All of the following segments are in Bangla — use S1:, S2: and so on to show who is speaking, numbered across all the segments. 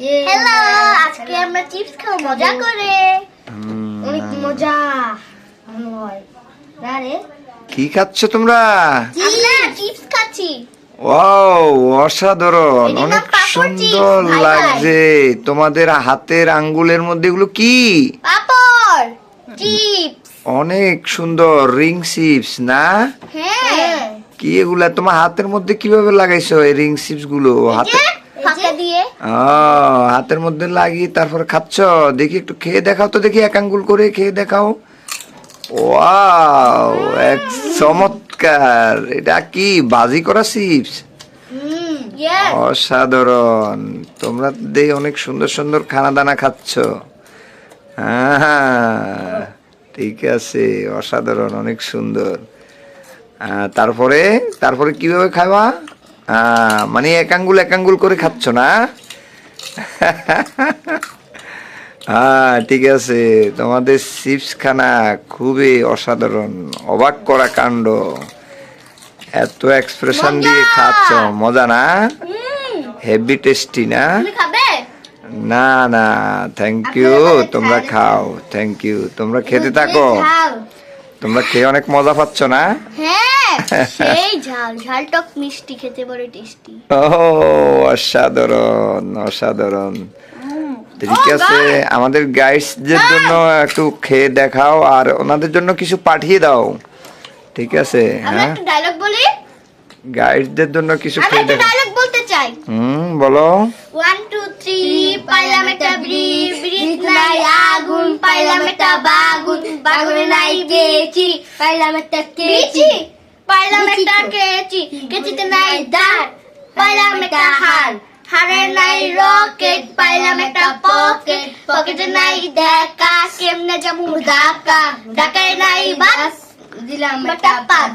S1: হ্যালো আজকে আমরা চিপস খাব মজা করে। অনেক মজা। হয় আরে
S2: কি খাচ্ছ তোমরা?
S1: আমরা চিপস খাচ্ছি।
S2: ওয়াও অসাধারণ। অনেক সুন্দর। লাগছে। তোমাদের হাতের আঙ্গুলের মধ্যে এগুলো কি?
S1: পাপড় চিপস
S2: অনেক সুন্দর রিং চিপস না?
S1: হ্যাঁ।
S2: কি এগুলা? তোমার হাতের মধ্যে কীভাবে লাগাইছো এই রিং চিপসগুলো হাতে
S1: ফাঁকা দিয়ে।
S2: ও হাতের মধ্যে লাগিয়ে তারপর খাচ্ছ? দেখি একটু খেয়ে দেখাও তো দেখি এক আঙ্গুল করে খেয়ে দেখাও। ওয়াও এক চমৎকার। এটা কি বাজি করা চিপস? অসাধারণ। তোমরা দিয়ে অনেক সুন্দর সুন্দর খানা দানা খাচ্ছ। হ্যাঁ ঠিক আছে অসাধারণ অনেক সুন্দর। তারপরে তারপরে কীভাবে খাবা আহ, মানে এক আঙ্গুল এক আঙ্গুল করে খাচ্ছ না? হ্যাঁ ঠিক আছে। তোমাদের চিপস খানা খুবই অসাধারণ অবাক করা কাণ্ড। এত এক্সপ্রেশন দিয়ে খাচ্ছ মজা না? হেভি টেস্টি না? না না থ্যাংক ইউ তোমরা খাও থ্যাংক ইউ তোমরা খেতে থাকো। তোমরা খেয়ে অনেক মজা পাচ্ছ না?
S1: হ্যাঁ সেই ঝাল ঝাল টক মিষ্টি খেতে বড় টেস্টি
S2: ও অসাধারণ অসাধারণ। ঠিক আছে আমাদের গাইডসদের জন্য একটু খেয়ে দেখাও আর ওনাদের জন্য কিছু পাঠিয়ে দাও। ঠিক আছে হ্যাঁ?
S1: একটা ডায়লগ বলি?
S2: গাইডসদের জন্য কিছু খেয়ে দেখাও।
S1: ডায়লগ বলতে চাই।
S2: হুম বলো।
S1: ওয়ান টু থ্রি পাইলাম একটা ব্রিজ। ব্রিজ নাই আগুন পাইলাম একটা বাগুন। বাগুনে নাই কেচি পাইলাম একটা কেচি। পাইলাম একটা কেচি কেচিতে নাই দাঁত পাইলাম একটা হার হারে নাই রকেট পাইলাম একটা পকেট পকেটে নাই দেখা কেমনে যাব ঢাকা ঢাকায় নাই বাস দিলাম একটা পাদ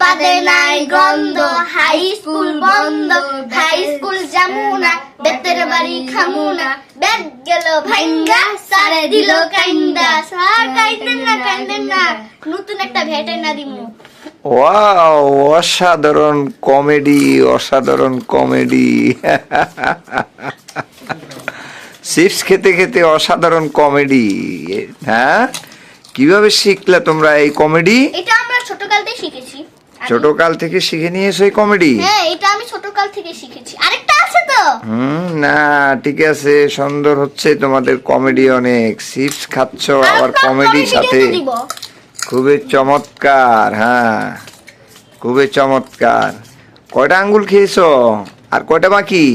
S1: পাদে নাই গন্ধ হাই স্কুল বন্ধ হাই স্কুল যাব যামুনা বেতের বাড়ি খামুনা বেদ গেল ভাইঙ্গা সারে দিল কাইন্দা সার কাইন্দেন না কাইন্দেন না নতুন একটা ভেটে না দিমু
S2: ওয়াও অসাধারণ কমেডি অসাধারণ কমেডি চিপস খেতে খেতে অসাধারণ কমেডি হ্যাঁ? কীভাবে শিখলে তোমরা এই কমেডি
S1: এটা আমরা ছোটকাল থেকে শিখেছি।
S2: ছোট কাল থেকে শিখে নিয়েছো এই কমেডি
S1: হ্যাঁ এটা আমি ছোটকাল থেকে শিখেছি। আরেকটা আছে তো।
S2: হুম না ঠিক আছে সুন্দর হচ্ছে তোমাদের কমেডি অনেক। চিপস খাচ্ছ আবার কমেডির সাথে। খুবই চমৎকার হ্যাঁ। খুবই চমৎকার। কয়টা আঙ্গুল খেয়েছো? আর কয়টা বাকি?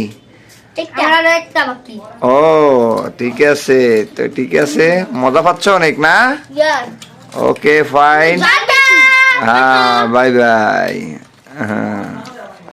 S1: আমার একটা বাকি।
S2: ও ঠিক আছে। তো ঠিক আছে মজা পাচ্ছ অনেক না? ওকে ফাইন হ্যাঁ বাই বাই হ্যাঁ।